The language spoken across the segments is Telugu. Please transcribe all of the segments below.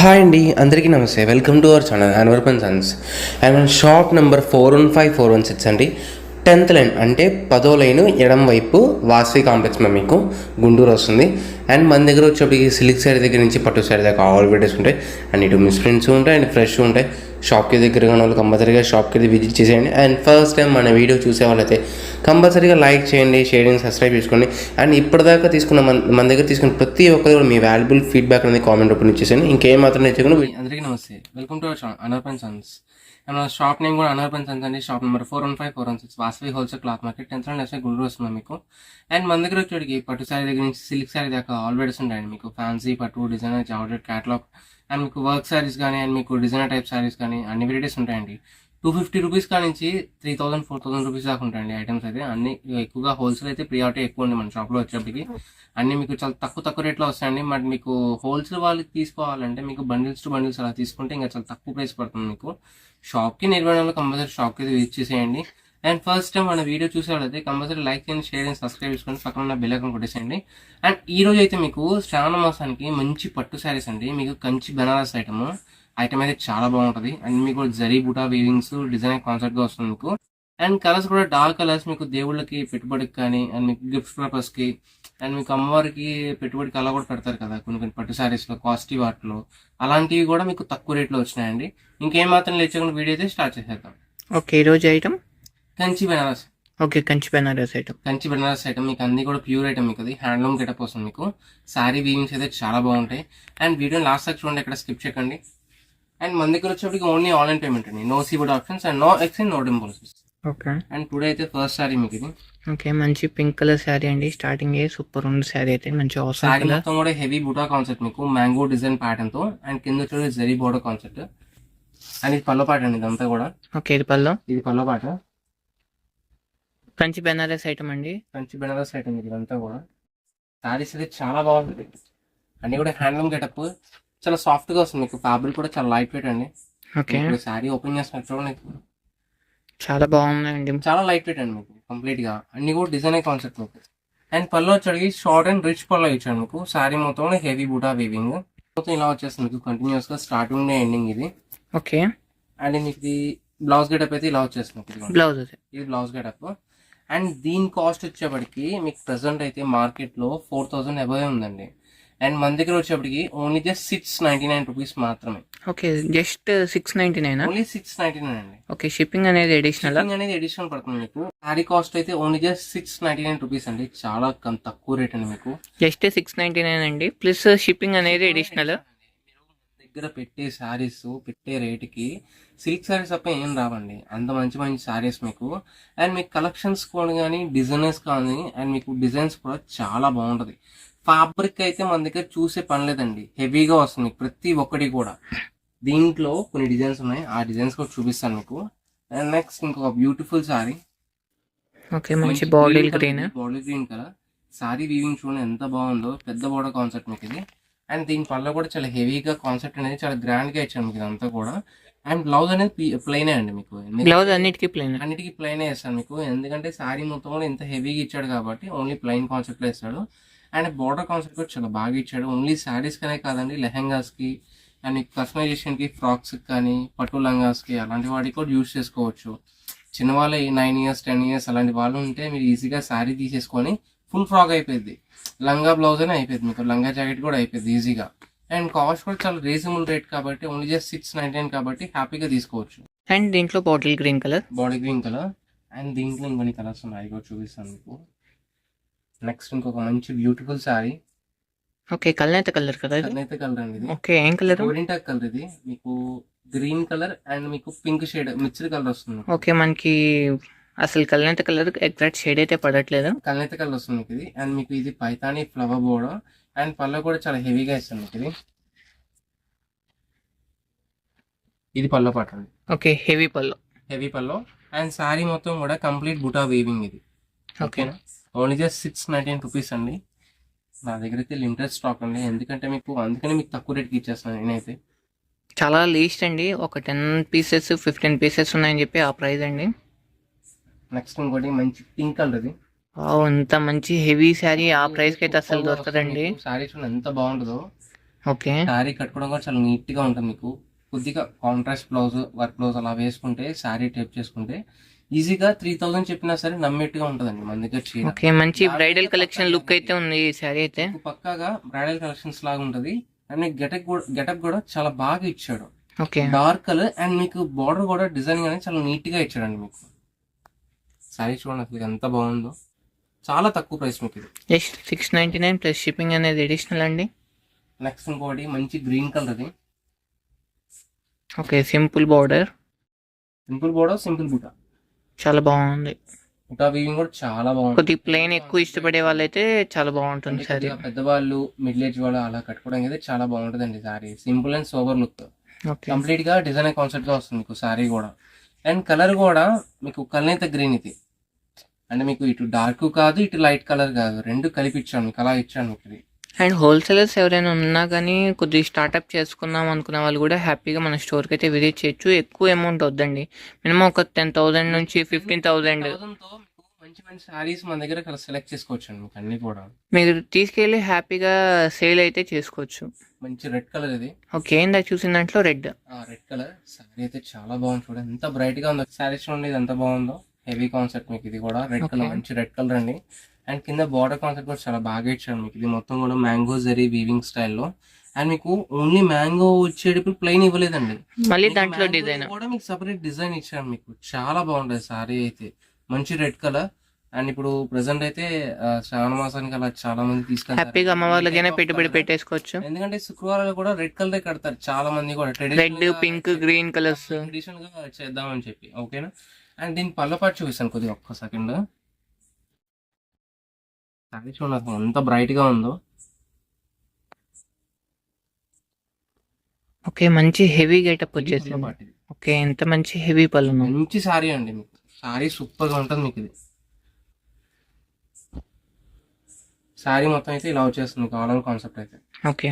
హాయ్ అండి అందరికీ namaste. Welcome to our channel Anwarpan sons and మన shop number four one five four one six అండి. టెన్త్ లైన్ అంటే పదో లైన్ ఎడం వైపు వాసవి కాంప్లెక్స్ మేము మీకు గుంటూరు వస్తుంది. అండ్ మన దగ్గర వచ్చేప్పటికి సిల్క్ శారీ దగ్గర నుంచి పట్టు శారీ దాకా ఆల్ వెరైటీస్ ఉంటాయి. అండ్ ఇటు మిస్ ప్రింట్స్ ఉంటాయి అండ్ ఫ్రెష్ ఉంటాయి. షాప్కి దగ్గరగా ఉన్న వాళ్ళు కంపల్సరీగా షాప్కి వెళ్ళి విజిట్ చేసేయండి. అండ్ ఫస్ట్ టైం మన వీడియో చూసే వాళ్ళైతే కంపల్సరీగా లైక్ చేయండి షేర్ చేయండి సబ్స్క్రైబ్ చేసుకోండి. అండ్ ఇప్పటిదాకా తీసుకున్న మన మన దగ్గర తీసుకున్న ప్రతి ఒక్కరు కూడా మీ వాల్యుబుల్ ఫీడ్బ్యాక్ అనేది కామెంట్ రూపంలో ఇచ్చేసాను ఇంకేం మాత్రం నేర్చుకుని అందరికీ నమస్తే. వెల్కమ్ టు అవర్ ఛానల్ అనర్పన్ సన్స్ అండ్ మన షాప్ నేమ్ కూడా అనర్పన్ సన్స్ అండి. Shop number four one five four one six. Vasavi wholesale cloth market tenth and SI Guntur వస్తుంది మీకు. అండ్ మన దగ్గర వచ్చేటికి పట్టు శారీ దగ్గర నుంచి సిల్క్ శారీ దాకా ఆల్ వెరైటీస్ ఉంటాయండి మీకు. ఫ్యాన్సీ పట్టు డిజైనర్ జార్జెట్ క్యాటలాగ్ అండ్ మీకు వర్క్ శారీస్ కానీ అండ్ మీకు డిజైనర్ టైప్ శారీస్ కానీ అన్ని వెరైటీస్ ఉంటాయండి. టూ ఫిఫ్టీ రూపీస్ కా నుంచి three thousand four thousand rupees దాకా ఉంటాయండి ఐటమ్స్ అయితే. అన్ని ఎక్కువగా హోల్సేల్ అయితే ప్రియారిటీ ఎక్కువ ఉంది మన షాప్లో వచ్చేప్పటికి. అన్ని మీకు చాలా తక్కువ తక్కువ రేట్లో వస్తాయండి. బట్ మీకు హోల్సేల్ వాళ్ళకి తీసుకోవాలంటే మీకు బండిల్స్ టు బండిల్స్ అలా తీసుకుంటే ఇంకా చాలా తక్కువ ప్రైస్ పడుతుంది మీకు. షాప్కి నిర్వహణలో కంపల్సరీ షాప్కి అయితే విజిట్ చేసేయండి అండ్ ఫస్ట్ టైం మన వీడియో చూసేవాళ్ళైతే కంపల్సరీ లైక్ చేయండి షేర్ చేయండి సబ్స్క్రైబ్ చేసుకోండి. పక్కన ఉన్న బెల్ ఐకాన్ కొట్టేసేయండి. అండ్ ఈ రోజు అయితే మీకు శ్రావణ మాసానికి మంచి పట్టు శారీస్ అండి. మీకు కంచి బెనారస్ ఐటమ్ ఐటమ్ అయితే చాలా బాగుంటుంది. అండ్ మీకు జరీ బుటా వీవింగ్స్ డిజైన్ కాన్సెప్ట్గా వస్తుంది మీకు. అండ్ కలర్స్ కూడా డార్క్ కలర్స్ మీకు దేవుళ్ళకి పెట్టుబడికి కానీ అండ్ మీకు గిఫ్ట్ పర్పస్కి అండ్ మీకు అమ్మవారికి పెట్టుబడికి అలా కూడా పెడతారు కదా. కొన్ని కొన్ని పట్టు శారీస్లో కాస్ట్లీ వాటిలో అలాంటివి కూడా మీకు తక్కువ రేట్లో వచ్చినాయండి. ఇంకేం మాత్రం లేచకుండా వీడియో అయితే స్టార్ట్ చేసేద్దాం. ఓకే ఈరోజు item Kanchi Banaras. Okay Kanchi Banaras item Kanchi Banaras item మీకు అన్ని కూడా ప్యూర్ ఐటమ్ మీకు అది. హ్యాండ్లూమ్ గెటప్ వస్తుంది మీకు. శారీ వీవింగ్స్ అయితే చాలా బాగుంటాయి. అండ్ వీడియో లాస్ట్ దాకా చూడండి ఎక్కడ స్కిప్ చేయకండి. అండ్ మన దగ్గర వచ్చేప్పటికి ఓన్లీ ఆన్లైన్ పేమెంట్ అండి. No సీబుడ్ options and no exchange no డింపోల్స్ okay. And today అయితే ఫస్ట్ శారీ మీకు ఇది. ఓకే మంచి పింక్ కలర్ శారీ అండి. స్టార్టింగ్ ఏ సూపర్ ఉంది శారీ అయితే మంచి అవసరం శారీ కలర్ మొత్తం కూడా హెవీ బుటా కాన్సెప్ట్ మీకు. మ్యాంగో డిజైన్ ప్యాటర్న్తో. అండ్ కింద వచ్చేది జరీ బోర్డర్ కాన్సెప్ట్ అండ్ ఇది పల్లో పాట అండి ఇదంతా కూడా. ఓకే ఇది పల్లో ఇది పల్లో పాట. కంచి బెనారస్ ఐటమ్ అండి. కంచి బెనారస్ ఐటమ్ ఇది ఇదంతా కూడా. శారీస్ అయితే చాలా బాగుంటుంది అన్ని కూడా హ్యాండ్లూమ్ గెటప్ చాలా సాఫ్ట్గా వస్తుంది. మీకు ఫ్యాబ్రిక్ కూడా చాలా లైట్ వెయిట్ అండి. ఓకే. శారీ ఓపెన్ చూడండి. చాలా బాగుందండి. చాలా లైట్ వెయిట్ అండి మీకు కంప్లీట్గా. అన్ని కూడా డిజైన్ కాన్సెప్ట్ మీకు. అండ్ పళ్ళు వచ్చేది షార్ట్ అండ్ రిచ్ పళ్ళు ఇచ్చాడు మీకు. శారీ మొత్తం హెవీ బూటా వీవింగ్ మొత్తం ఇలా వచ్చేస్తుంది మీకు కంటిన్యూస్గా స్టార్టింగ్ ఎండింగ్ ఇది. ఓకే. అండ్ మీకు ఇది బ్లౌజ్ గెటప్ అయితే ఇలా వచ్చేస్తుంది. బ్లౌజ్ ఇది బ్లౌజ్ గెటప్ అండ్ దీని కాస్ట్ వచ్చేప్పటికి మీకు ప్రెసెంట్ అయితే మార్కెట్లో ఫోర్ థౌసండ్ అబవ్ ఉందండి. అండ్ మన దగ్గర వచ్చేప్పటికి only just six ninety nine rupees మాత్రమే. Okay just six ninety nine only six ninety nine అండి. ఓకే షిప్పింగ్ అనేది అడిషనల్ షిప్పింగ్ అనేది ఎడిషన్ పడుతుంది మీకు. శారీ కాస్ట్ అయితే only just six ninety nine rupees అండి. చాలా తక్కువ రేట్ అండి మీకు. జస్ట్ సిక్స్ నైన్టీ నైన్ అండి ప్లస్ షిప్పింగ్ అనేది అడిషనల్ మీరు దగ్గర పెట్టే శారీస్ పెట్టే రేటుకి సిల్క్ శారీస్ తప్ప ఏం రావండి. అంత మంచి మంచి శారీస్ మీకు. అండ్ మీకు కలెక్షన్స్ కూడా కానీ డిజైనర్స్ కానీ అండ్ మీకు డిజైన్స్ కూడా చాలా బాగుంటది. ఫ్యాబ్రిక్ అయితే మన దగ్గర చూసే పని లేదండి. హెవీగా వస్తుంది ప్రతి ఒక్కటి కూడా. దీంట్లో కొన్ని డిజైన్స్ ఉన్నాయి. ఆ డిజైన్స్ కూడా చూపిస్తాను మీకు. అండ్ నెక్స్ట్ ఇంకొక బ్యూటిఫుల్ శారీ ఓకే మంచి body green body green colour sari weaving చూడండి ఎంత బాగుందో. పెద్ద బోర్డర్ కాన్సెప్ట్ మీకు ఇది. అండ్ దీని పళ్ళ కూడా చాలా హెవీగా కాన్సెప్ట్ అనేది చాలా గ్రాండ్గా ఇచ్చాను మీకు ఇదంతా కూడా. అండ్ బ్లౌజ్ అనేది ప్లెయిన్ అండి మీకు. బ్లౌజ్ అన్నిటికీ ప్లేన్ అన్నిటికీ ప్లెయిన్ వేస్తాను మీకు. ఎందుకంటే సారీ మొత్తం కూడా ఇంత హెవీగా ఇచ్చాడు కాబట్టి ఓన్లీ ప్లెయిన్ కాన్సెప్ట్లో ఇస్తాడు అండ్ బోర్డర్ కాన్సెప్ట్ కూడా చాలా బాగా ఇచ్చాడు. ఓన్లీ శారీస్ కనే కాదండి లెహంగాస్కి అండ్ కస్టమైజేషన్కి ఫ్రాక్స్ కానీ పట్టు లంగాస్కి అలాంటి వాటికి కూడా యూస్ చేసుకోవచ్చు. చిన్న వాళ్ళు నైన్ ఇయర్స్ టెన్ ఇయర్స్ అలాంటి వాళ్ళు ఉంటే మీరు ఈజీగా శారీ తీసేసుకొని ఫుల్ ఫ్రాక్ అయిపోయింది. లంగా బ్లౌజ్ అనే అయిపోయింది. మీకు లంగా జాకెట్ కూడా అయిపోయింది ఈజీగా. అండ్ కాస్ట్ కూడా చాలా రీజనబుల్ రేట్ కాబట్టి only just six ninety nine కాబట్టి హ్యాపీగా తీసుకోవచ్చు. అండ్ దీంట్లో bottle green colour. Body green colour. And దీంట్లో ఇంకొన్ని కలర్స్ ఉన్నాయి. కూడా చూపిస్తాను మీకు. నెక్స్ట్ ఇంకొక మంచి బ్యూటిఫుల్ శారీ ఓకే కల్నేత కలర్ కదా అయితే కలర్ అండి ఇది. ఓకే ఏం కలర్? గోరింటాక్ కలర్ ఇది. మీకు గ్రీన్ కలర్ అండ్ మీకు పింక్ షేడ్ మిక్స్డ్ కలర్ వస్తుంది. ఓకే మనకి అసలు కల్నేత కలర్ ఎగ్జాక్ట్ షేడ్ అయితే పడట్లేదు. కలనైతే కలర్ వస్తుంది మీకు ఇది? అండ్ మీకు ఇది పైతాని ఫ్లవర్ బోర్డ్. అండ్ పళ్ళ కూడా చాలా హెవీగా ఇస్తుంది మీకు ఇది. ఇది పళ్ళ పాట అండి. ఓకే హెవీ పళ్ళు. హెవీ పల్లో అండ్ శారీ మొత్తం కూడా కంప్లీట్ బుటా వీవింగ్ ఇది. ఓకే. ఓకేనా? Only just six nineteen rupees అండి. నా దగ్గర అయితే లిమిటెడ్ స్టాక్ అండి. ఎందుకంటే మీకు అందుకనే మీకు తక్కువ రేట్కి ఇచ్చేస్తాను నేనైతే. చాలా లీస్ట్ అండి. ఒక టెన్ పీసెస్ ఫిఫ్టీన్ పీసెస్ ఉన్నాయని చెప్పి ఆ ప్రైస్ అండి. నెక్స్ట్ ఇంకోటి మంచి పింక్ కలర్ ఇది ఇంత మంచి హెవీ శారీ ఆ ప్రైస్కి అయితే అసలు దొరకదండి. శారీ చూడండి ఎంత బాగుంటుందో. ఓకే. శారీ కట్టుకోవడం కూడా చాలా నీట్గా ఉంటుంది మీకు. కొద్దిగా కాంట్రాస్ట్ బ్లౌజ్ వర్క్ బ్లౌజ్ అలా వేసుకుంటే శారీ టైప్ చేసుకుంటే ఈజీగా త్రీ థౌసండ్ చెప్పినా సరే నమ్మేట్టుగా ఉంటుందండి మన దగ్గర చీర. ఓకే మంచి బ్రైడల్ కలెక్షన్ లుక్ అయితే ఉంది ఈ శారీ అయితే. పక్కాగా బ్రైడల్ కలెక్షన్స్ లాగా ఉంటది. అండ్ గెటప్ కూడా గెటప్ కూడా చాలా బాగా ఇచ్చాడు. ఓకే. డార్క్ కలర్ అండ్ మీకు బార్డర్ కూడా డిజైనింగ్ అనేది చాలా నీట్గా ఇచ్చాడండి మీకు. సారీ చూడండి అసలు ఎంత బాగుందో. చాలా తక్కువ ప్రైస్ మీకు ఇది just six ninety nine plus shipping అనేది అడిషనల్ అండి. నెక్స్ట్ ఇంకోటి మంచి గ్రీన్ కలర్ అది okay simple border simple border simple బుట్ట చాలా బాగుంది. బుటా వీవింగ్ కూడా చాలా బాగుంది. కొద్దిగా ప్లెయిన్ ఎక్కువ ఇష్టపడే వాళ్ళైతే చాలా బాగుంటుంది సారీ పెద్దవాళ్ళు మిడిల్ ఏజ్ వాళ్ళు అలా కట్టుకోవడానికి అయితే చాలా బాగుంటుందండి sari simple and sober look కంప్లీట్గా డిజైన్ కాన్సెప్ట్గా వస్తుంది మీకు సారీ కూడా. అండ్ కలర్ కూడా మీకు కల్నేత గ్రీన్ ఇది. అంటే మీకు ఇటు డార్క్ కాదు ఇటు లైట్ కలర్ కాదు. రెండు కలిపి ఇచ్చాను మీకు అలా ఇచ్చాను మీకు ఇది అండ్ హోల్సేలర్స్ ఎవరైనా ఉన్నా కానీ కొద్దిగా స్టార్ట్అప్ చేసుకుందాం అనుకున్న వాళ్ళు కూడా హ్యాపీగా మన స్టోర్కి అయితే విజిట్ చేయొచ్చు. ఎక్కువ అమౌంట్ వద్దండి. మినిమం ఒక టెన్ థౌసండ్ నుంచి ఫిఫ్టీన్ థౌసండ్ 1000 తో మీకు మంచి మంచి సారీస్ మన దగ్గర సెలెక్ట్ చేసుకోవచ్చు అండి మీకు అన్ని కూడా. మీరు తీసుకెళ్ళి హ్యాపీగా సేల్ అయితే చేసుకోవచ్చు. మంచి రెడ్ కలర్ ఇది. ఓకే ఇందాక చూసిన దాంట్లో రెడ్. Red colour. సారీ అయితే చాలా బాగుంది చూడండి. ఎంత బ్రైట్గా ఉందో. సారీ చూడండి ఇది ఎంత బాగుందో. హెవీ కాన్సెప్ట్ మీకు ఇది కూడా. Red colour. మంచి రెడ్ కలర్ అండి. అండ్ కింద బార్డర్ కాన్సెప్ట్ కూడా చాలా బాగా ఇచ్చాడు మీకు. ఇది మొత్తం కూడా మ్యాంగో జరీ వీవింగ్ స్టైల్లో అండ్ మీకు ఓన్లీ మ్యాంగో వచ్చేటప్పుడు ప్లెయిన్ ఇవ్వలేదండి. మళ్ళీ దాంట్లో డిజైన్ కూడా మీకు సపరేట్ డిజైన్ ఇచ్చాడు మీకు. చాలా బాగుంటది సారీ అయితే. మంచి రెడ్ కలర్. అండ్ ఇప్పుడు ప్రెసెంట్ అయితే శ్రావణ మాసానికి అలా చాలా మంది తీసుకెళ్తారు. హ్యాపీగా అమ్మ వాళ్ళకైనా పెట్టుబడి పెట్టేసుకోవచ్చు. ఎందుకంటే శుక్రవారాలు కూడా రెడ్ కలర్ కడతారు చాలా మంది కూడా. రెడ్ పింక్ గ్రీన్ కలర్స్ ట్రెడిషనల్గా చేద్దామని చెప్పి ఓకేనా? అండ్ దీని పళ్ళపాటు చూపిస్తాను కొద్దిగా ఒక్క సెకండ్. అది చూడండి ఎంత బ్రైట్గా ఉందో. ఓకే మంచి హెవీ గెటప్ వచ్చేసింది. ఇది. ఓకే ఎంత మంచి హెవీ పళ్ళు. మంచి సారీ అండి మీకు. సారీ సూపర్గా ఉంటుంది మీకు ఇది. సారీ మొత్తం అయితే ఇలా వచ్చేస్తుంది మీకు ఆల్ కాన్సెప్ట్ అయితే. ఓకే.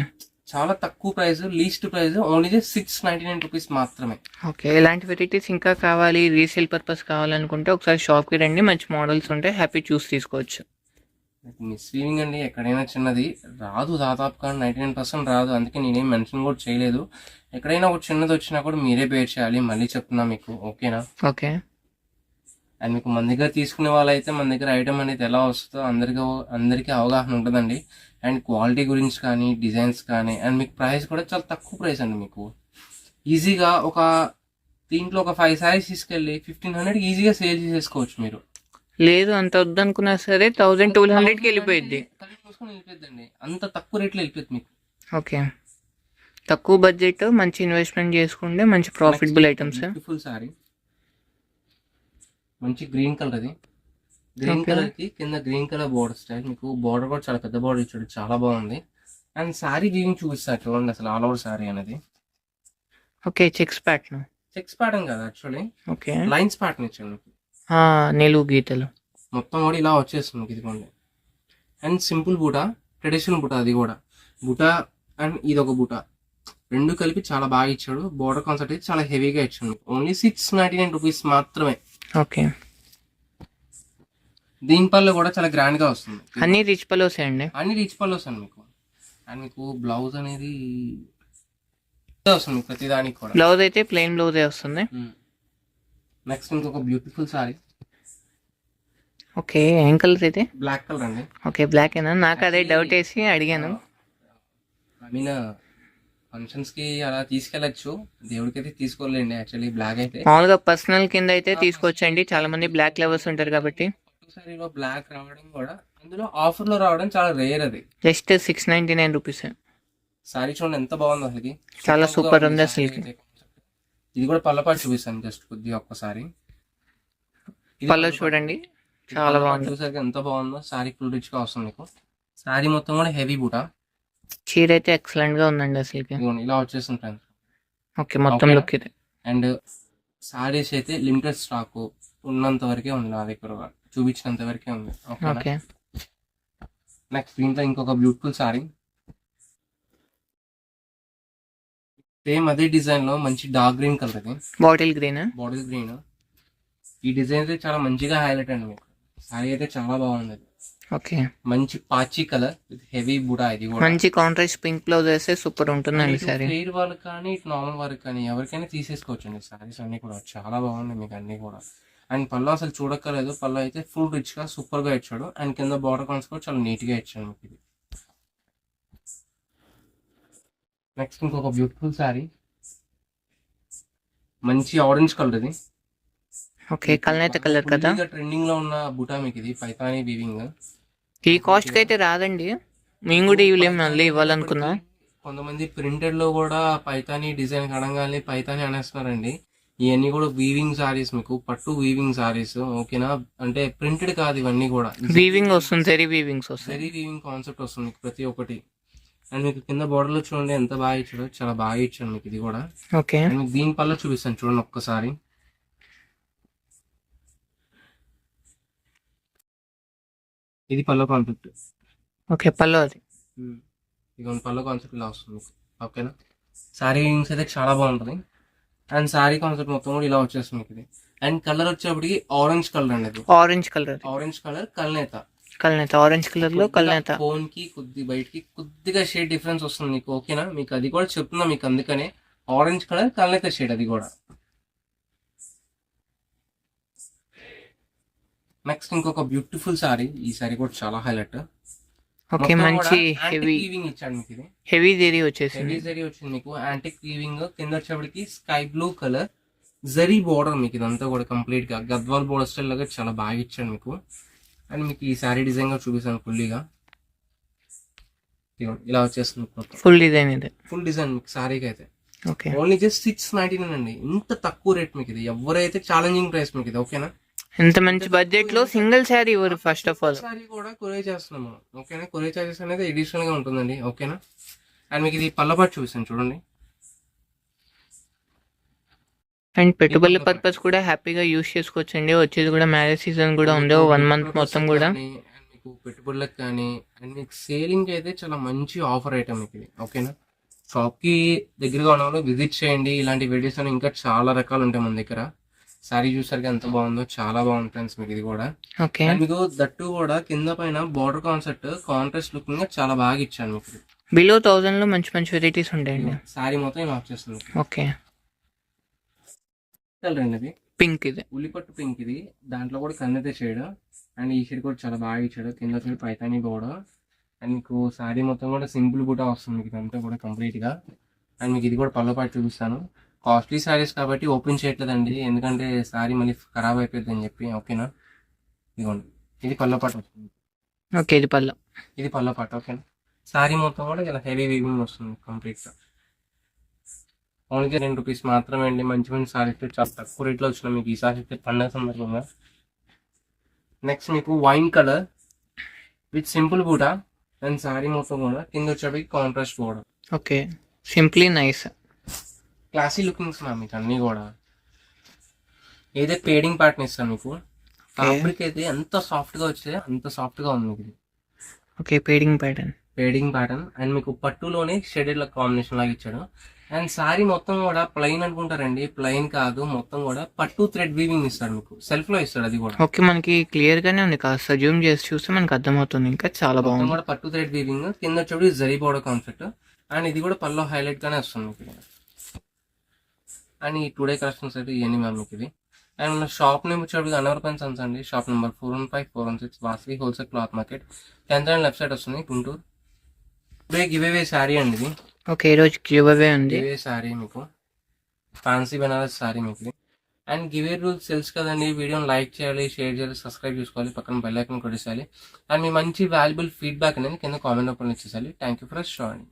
చాలా తక్కువ price least price only six ninety nine rupees మాత్రమే. ఓకే ఇలాంటి వెరైటీస్ ఇంకా కావాలి రీసేల్ పర్పస్ కావాలనుకుంటే ఒకసారి షాప్కి రండి మంచి మోడల్స్ ఉంటాయి హ్యాపీ చూస్ తీసుకోవచ్చు. మిస్ వీవింగ్ అండి ఎక్కడైనా చిన్నది. రాదు దాదాపుగా నైంటీ నైన్ పర్సెంట్ రాదు. అందుకే నేనేం మెన్షన్ కూడా చేయలేదు. ఎక్కడైనా ఒక చిన్నది వచ్చినా కూడా మీరే పే చేయాలి మళ్ళీ చెప్తున్నా మీకు. ఓకేనా? ఓకే. అండ్ మీకు మన దగ్గర తీసుకునే వాళ్ళైతే మన దగ్గర ఐటమ్ అనేది ఎలా వస్తుందో అందరికీ అందరికీ అవగాహన ఉంటుందండి. అండ్ క్వాలిటీ గురించి కానీ డిజైన్స్ కానీ అండ్ మీకు ప్రైస్ కూడా చాలా తక్కువ ప్రైస్ అండి మీకు. ఈజీగా ఒక దీంట్లో ఒక ఫైవ్ సారీస్ తీసుకెళ్ళి ఫిఫ్టీన్ హండ్రెడ్ ఈజీగా సేల్ చేసేసుకోవచ్చు మీరు. లేదు అంత వద్దనుకున్నా సరే థౌజండ్ టూ హండ్రెడ్కి వెళ్ళిపోయింది వెళ్ళిపోద్దండి అంత తక్కువ రేట్లో వెళ్ళిపోద్ది మీకు. ఓకే. తక్కువ బడ్జెట్ మంచి ఇన్వెస్ట్మెంట్ చేసుకుంటే మంచి ప్రాఫిటబుల్ ఐటమ్స్ బ్యూటిఫుల్ సారీ మంచి గ్రీన్ కలర్ అది. గ్రీన్. కలర్కి కింద గ్రీన్ కలర్ బోర్డర్ స్టైల్. మీకు బోర్డర్ కూడా చాలా పెద్ద బోర్డర్ ఇచ్చాడు. చాలా బాగుంది. అండ్ సారీ వీవింగ్ చూపిస్తారు చూడండి అసలు ఆల్ ఓవర్ సారీ అనేది. Okay checks pattern. Checks pattern కదా యాక్చువల్లీ. ఓకే. లైన్స్ ప్యాటర్న్ ఇచ్చాడు మీకు నిలువు గీతలు. మొత్తం కూడా ఇలా వచ్చేస్తుంది మీకు ఇదిగోండి. And simple buta traditional buta అది కూడా. బూట అండ్ ఇది ఒక బూట. రెండు కలిపి చాలా బాగా ఇచ్చాడు. బోర్డర్ కాన్సెప్ట్ అయితే చాలా హెవీగా ఇచ్చాడు. Only six ninety nine rupees మాత్రమే. ఓకే. దీని పళ్ళు కూడా చాలా గ్రాండ్గా వస్తుంది. అన్ని రిచ్ పలోసే అండి? అన్ని రిచ్ పళ్ళు వస్తాను మీకు. అండ్ మీకు బ్లౌజ్ అనేది వస్తుంది మీకు ప్రతి దానికి కూడా. బ్లౌజ్ అయితే ప్లెయిన్ బ్లౌజే వస్తుంది. నెక్స్ట్ ఇంకొక బ్యూటిఫుల్ సారీ. ఓకే ఏం కలర్ అయితే బ్లాక్ కలర్ అండి. ఓకే బ్లాక్ ఏనా నాకు అదే డౌట్ వేసి అడిగాను. ఐ మీన్ ఫంక్షన్స్కి అలా తీసుకెళ్ళచ్చు. దేవుడికి అయితే తీసుకోలేండి యాక్చువల్లీ బ్లాక్ అయితే. మామూలుగా పర్సనల్ కింద అయితే తీసుకోవచ్చండి చాలా మంది బ్లాక్ లవర్స్ ఉంటారు కాబట్టి. సారీలో బ్లాక్ రావడం కూడా అందులో ఆఫర్లో రావడం చాలా రేర్ అది. Just six ninety nine rupees. Sari చూడండి ఎంత బాగుంది అసలుకి. చాలా సూపర్ ఉంది అసలుకి. అయితే. ఇది కూడా పల్లపాటు చూపిస్తాను జస్ట్ కొద్దిగా ఒక్కసారి. పళ్ళు పళ్ళపాటు. చూడండి. చాలా పళ్ళపాటు బాగుంది. చూసాక ఎంత బాగుందో సారీ ఫుల్ రిచ్గా వస్తుంది మీకు. సారీ మొత్తం కూడా హెవీ బూట. చీర అయితే ఎక్సలెంట్గా ఉందండి అసలుకి. ఇదిగోండి ఇలా వచ్చేస్తుంది ఫ్రెండ్స్. ఓకే మొత్తం. లుక్ ఇది. అండ్ సారీస్ అయితే లిమిటెడ్ స్టాక్ ఉన్నంత వరకే ఉంది నా దగ్గర చూపించినంత వరకే ఉంది. ఓకే. నెక్స్ట్ దీంట్లో ఇంకొక బ్యూటిఫుల్ సారీ సేమ్ అదే డిజైన్లో మంచి డార్క్ గ్రీన్ కలర్ ఇది. బాటిల్ గ్రీన్ బాటిల్ గ్రీన్ ఈ డిజైన్ అయితే చాలా మంచిగా హైలైట్ అండి మీకు. సారీ అయితే చాలా బాగుంది. ఓకే. మంచి పాచి కలర్ విత్ హెవీ బుడా ఇది కూడా. మంచి కాంట్రాస్ట్ పింక్ బ్లౌజ్ వేస్తే సూపర్ ఉంటుందండి సారీ ప్లేర్ వాళ్ళకి కానీ ఇటు నార్మల్ వాళ్ళకి కానీ ఎవరికైనా తీసేసుకోవచ్చండి. సారీస్ అన్ని కూడా చాలా బాగున్నాయి మీకు అన్ని కూడా. అండ్ పళ్ళు అసలు చూడక్కర్లేదు. పళ్ళు అయితే ఫుల్ రిచ్గా సూపర్గా ఇచ్చాడు. అండ్ కింద బార్డర్ కాన్స్ కూడా చాలా నీట్గా ఇచ్చాడు మీకు ఇది. నెక్స్ట్ ఇంకొక బ్యూటిఫుల్ సారీ మంచి ఆరెంజ్ కలర్ ఇది. ఓకే కలనేత కలర్ కదా? ట్రెండింగ్లో ఉన్న బుటా మీకు ఇది పైతానీ వీవింగ్ ఈ కాస్ట్కి అయితే రాదండి. మేము కూడా ఇవ్వలేం మళ్ళీ ఇవ్వాలనుకున్నా. కొంతమంది ప్రింటెడ్లో కూడా పైతానీ డిజైన్ కడంగానే పైతానీ అనేస్తున్నారండి. ఇవన్నీ కూడా వీవింగ్ సారీస్ మీకు పట్టు వీవింగ్ సారీస్ ఓకేనా అంటే ప్రింటెడ్ కాదు ఇవన్నీ కూడా. వీవింగ్ వస్తుంది జరీ వీవింగ్స్ వస్తాయి వెరీ వీవింగ్ కాన్సెప్ట్ వస్తుంది మీకు ప్రతి ఒక్కటి. అండ్ మీకు కింద border లో చూడండి ఎంత బాగా ఇచ్చాడో చాలా బాగా ఇచ్చాడు మీకు ఇది కూడా. ఓకే దీని పళ్ళ చూపిస్తాను చూడండి ఒక్కసారి. ఇది పళ్ళ కాన్సెప్ట్ ఓకే పళ్ళు అది. ఇక పళ్ళ కాన్సెప్ట్ ఇలా వస్తుంది ఓకేనా సారీ రింగ్స్ అయితే చాలా బాగుంటుంది. అండ్ సారీ కాన్సెప్ట్ మొత్తం కూడా ఇలా వచ్చేస్తుంది మీకు ఇది. అండ్ కలర్ వచ్చేప్పటికి ఆరెంజ్ కలర్ అండి ఆరెంజ్ కలర్ ఆరెంజ్ కలర్ కల్నేత. కలనేత ఆరెంజ్ కలర్లో కలనేత. ఫోన్కి కొద్ది బయటికి కొద్దిగా షేడ్ డిఫరెన్స్ వస్తుంది మీకు. ఓకేనా మీకు అది కూడా చెప్తున్నా మీకు అందుకనే. ఆరెంజ్ కలర్ కల్నేత షేడ్ అది కూడా. నెక్స్ట్ ఇంకొక బ్యూటిఫుల్ సారీ ఈ సారీ కూడా చాలా హైలైట్. ఓకే మంచి హెవీ వీవింగ్ ఇచ్చాడు మీకు ఇది. హెవీ జరీ వచ్చేసింది. హెవీ జరీ వచ్చింది మీకు. యాంటిక్ వీవింగ్ కింద వచ్చేప్పటికి sky blue colour zari border మీకు ఇదంతా కూడా కంప్లీట్గా. గద్వాల్ బోర్డర్ స్టైల్ లాగా చాలా బాగా ఇచ్చాడు మీకు. అండ్ మీకు ఈ సారీ డిజైన్గా చూపిస్తాను ఫుల్లీగా. ఇలా వచ్చేస్తుంది ఫుల్ డిజైన్ ఇది. ఫుల్ డిజైన్ మీకు సారీకి అయితే. Only just six ninety nine అండి. ఇంత తక్కువ రేట్ మీకు ఇది. ఎవరైతే ఛాలెంజింగ్ ప్రైస్ మీకు ఇది ఓకేనా ఇంత మంచి బడ్జెట్లో సింగిల్ శారీ ఇవ్వరు ఫస్ట్ ఆఫ్ ఆల్ సారీ కూడా కొరియర్ చేస్తున్నాం మనం ఓకేనా? కొరియర్ చార్జెస్ అనేది ఎడిషనల్గా ఉంటుందండి. ఓకేనా? అండ్ మీకు ఇది పల్లపాటు చూపిస్తాను. చూడండి. అండ్ పెట్టుబడుల పర్పస్ కూడా హ్యాపీగా యూస్ చేసుకోవచ్చండి. వచ్చేది కూడా మ్యారేజ్ సీజన్ కూడా ఉంది. వన్ మంత్ మొత్తం కూడా. మీకు పెట్టుబడులకు కానీ అండ్ మీకు సేలింగ్ అయితే చాలా మంచి ఆఫర్ ఐటమ్ మీకు ఇది. ఓకేనా? షాప్కి దగ్గరగా ఉన్న విజిట్ చేయండి. ఇలాంటి వీడియోస్ ఇంకా చాలా రకాలు ఉంటాయి మన దగ్గర. సారీ చూసరికి ఎంత బాగుందో. చాలా బాగుంది ఫ్రెండ్స్ మీకు ఇది కూడా. ఓకే. అండ్ మీకు దట్టు కూడా కింద పైన బార్డర్ కాన్సెప్ట్ కాంట్రాస్ట్ లుకింగ్గా చాలా బాగా ఇచ్చాను మీకు. బిలో థౌజండ్లో మంచి మంచి వెరైటీస్ ఉంటాయండి. సారీ మొత్తం ఇలా వచ్చేస్తుంది ఓకే. కలర్ అండి ఇది పింక్ ఇది. ఉల్లిపట్టు పింక్ ఇది. దాంట్లో కూడా కన్నెతే షేడ్ అండ్ ఈ షేడ్ కూడా చాలా బాగా ఇచ్చాడు. కింద వచ్చి పైతాని బోర్డర్ అండ్ మీకు సారీ మొత్తం కూడా సింపుల్ బుటా వస్తుంది మీకు ఇదంతా కూడా కంప్లీట్గా. అండ్ మీకు ఇది కూడా పళ్ళ పాటు చూపిస్తాను. కాస్ట్లీ సారీస్ కాబట్టి ఓపెన్ చేయట్లేదండి. ఎందుకంటే సారీ మళ్ళీ ఖరాబ్ అయిపోద్ది అని చెప్పి ఓకేనా? ఇదిగోండి. ఇది పళ్ళ పాటు వస్తుంది. ఓకే ఇది పళ్ళు. ఇది పళ్ళ పాట ఓకేనా? సారీ మొత్తం కూడా ఇలా హెవీ వీవింగ్ వస్తుంది కంప్లీట్గా. ఓన్లీ టెన్ రూపీస్ మాత్రమే అండి. మంచి మంచి సారీస్ చాలా తక్కువ రేట్లో వచ్చిన మీకు ఈ సారీ అయితే పండగ సందర్భంగా. నెక్స్ట్ మీకు వైన్ కలర్ విత్ సింపుల్ బూటా అండ్ సారీ మొత్తం కూడా. కింద వచ్చేటికి కాంట్రాస్ట్ కూడా okay. Simply nice classy lookings ma'am మీకు అన్ని కూడా. ఏదైతే పేడింగ్ ప్యాటర్న్ ఇస్తాను మీకు. ఫ్యాబ్రిక్ అయితే ఎంత సాఫ్ట్గా వచ్చే అంత సాఫ్ట్గా ఉంది మీకు ఇది. Okay fading pattern. Fading pattern. And మీకు పట్టులోనే షెడెడ్ కాంబినేషన్ లాగా ఇచ్చాడు. అండ్ సారీ మొత్తం కూడా ప్లెయిన్ అనుకుంటారండి. ప్లెయిన్ కాదు మొత్తం కూడా పట్టు థ్రెడ్ వీవింగ్ ఇస్తాడు మీకు. సెల్ఫ్లో ఇస్తాడు అది కూడా. ఓకే మనకి క్లియర్ గానే ఉంది కాస్త. జూమ్ చేసి చూస్తే మనకి అర్థమవుతుంది. ఇంకా చాలా బాగుంది. కూడా పట్టు థ్రెడ్ వీవింగ్. కింద వచ్చేప్పుడు జరీ బోర్డర్ కాన్సెప్ట్ అండ్ ఇది కూడా పల్లో హైలైట్ గానే వస్తుంది మీకు. అండ్ ఈ టుడే కలెక్షన్స్ అయితే ఇవన్నీ మ్యామ్ మీకు ఇది అండ్ మన షాప్ నేమ్ వచ్చేప్పుడు అనవర్ పెన్ సన్స్ అండి. Shop number four one five four one six Vasavi wholesale cloth market tenth and left side వస్తుంది గుంటూరు. ఇప్పుడే గివ్ అవే శారీ అండి ఇది. ఓకే ఈ రోజు గివ్ ఉంది. గివే శారీ మీకు. ఫ్యాన్సీ బనారస్ శారీ మీకు ఇది. అండ్ గివే రూల్స్ తెలుసు కదండి. వీడియోని లైక్ చేయాలి షేర్ చేయాలి సబ్స్క్రైబ్ చేసుకోవాలి పక్కన బెల్ ఐకన్ కొట్టేసాలి అండ్ మీ మంచి వాల్యుబుల్ ఫీడ్బ్యాక్ అనేది కింద కామెంట్ రూపంలో ఇచ్చేసాలి థ్యాంక్ యూ ఫర్ షోయింగ్